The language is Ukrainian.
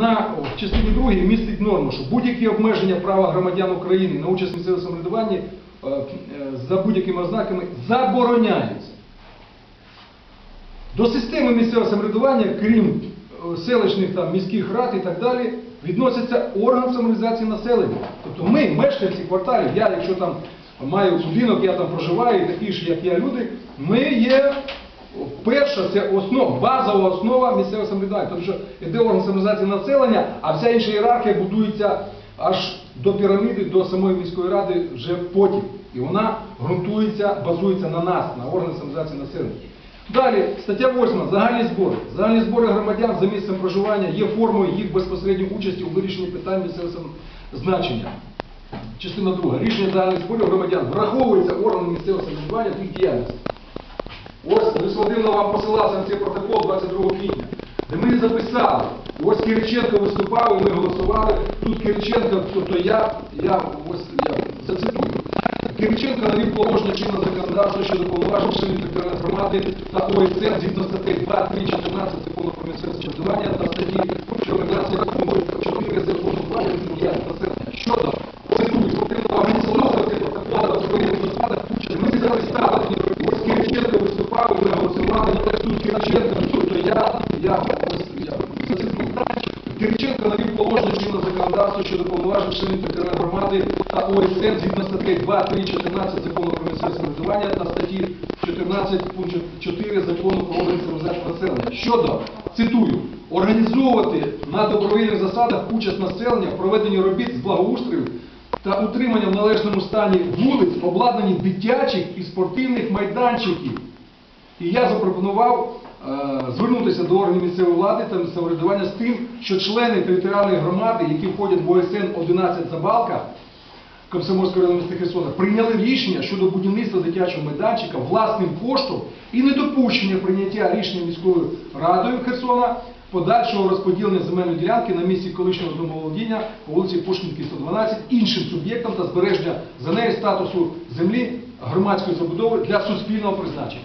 вона в частині 2 містить норму, що будь-які обмеження права громадян України на участь в місцевому самоврядуванні е, е, за будь-якими ознаками забороняються. До системи місцевого самоврядування, крім е, селищних там, міських рад і так далі, відноситься орган самореалізації населення. Тобто ми, мешканці кварталів, я, якщо там маю будинок, я там проживаю, такі ж, як я люди, ми є перша, це основа, базова основа місцевого самоврядування. Тому що йде орган самореалізації населення, а вся інша ієрархія будується аж до піраміди, до самої міської ради вже потім. І вона ґрунтується, базується на нас, на органи самореалізації населення. Далі, стаття 8. Загальні збори. Загальні збори громадян за місцем проживання є формою їх безпосередньої участі у вирішенні питань місцевого значення. Частина друга. Рішення загальних зборів громадян враховується органом місцевого самоврядування в їх діяльності. Ось вам посилався на цей протокол 22 квітня, де ми записали. Ось Кириченко виступав, і ми голосували. Тут Кириченко, тобто я, я ось я зацитую. Кириченко навів положення чинного законодавства щодо повноважень членів територіальної громади та ОСЦ згідно статей 2, 3, 14 закону про місцеве самоврядування та статті 14 пункту 4 закону про діяльність населення. Щодо цитую, потрібно організовувати протокол та відповідних засадах участь. Ми взяли ставити, ось Кириченко виступав, і ми голосували, ну так тут навів положення чинного законодавства щодо повноважень членів громади та згідно статей 2, 3, 14 закону про та статті 14 пункт 4 закону про органи населення. Щодо, цитую, організовувати на добровільних засадах участь населення в робіт з благоустрою та утримання в належному стані вулиць, обладнані дитячих і спортивних майданчиків. І я запропонував е, звернутися до органів місцевої влади та самоврядування з тим, що члени територіальної громади, які входять в ОСН 11 Забалка, Комсомольського району міста Херсона, прийняли рішення щодо будівництва дитячого майданчика власним коштом і недопущення прийняття рішення міською радою Херсона подальшого розподілення земельної ділянки на місці колишнього домоволодіння по вулиці Пушкінській 112 іншим суб'єктам та збереження за нею статусу землі громадської забудови для суспільного призначення.